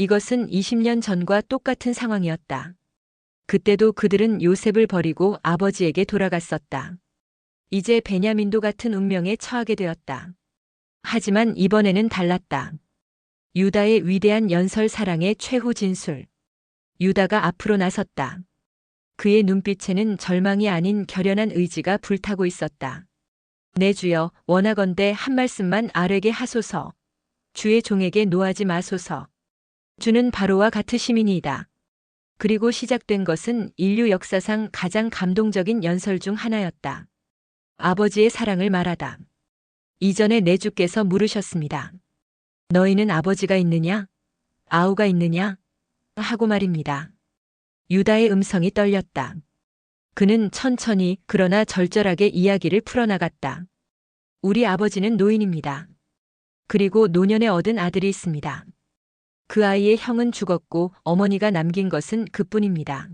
이것은 20년 전과 똑같은 상황이었다. 그때도 그들은 요셉을 버리고 아버지에게 돌아갔었다. 이제 베냐민도 같은 운명에 처하게 되었다. 하지만 이번에는 달랐다. 유다의 위대한 연설 사랑의 최후 진술. 유다가 앞으로 나섰다. 그의 눈빛에는 절망이 아닌 결연한 의지가 불타고 있었다. 내 주여 원하건대 한 말씀만 아래게 하소서. 주의 종에게 노하지 마소서. 주는 바로와 같으시민이다. 그리고 시작된 것은 인류 역사상 가장 감동적인 연설 중 하나였다. 아버지의 사랑을 말하다. 이전에 내 주께서 물으셨습니다. 너희는 아버지가 있느냐? 아우가 있느냐? 하고 말입니다. 유다의 음성이 떨렸다. 그는 천천히 그러나 절절하게 이야기를 풀어나갔다. 우리 아버지는 노인입니다. 그리고 노년에 얻은 아들이 있습니다. 그 아이의 형은 죽었고 어머니가 남긴 것은 그뿐입니다.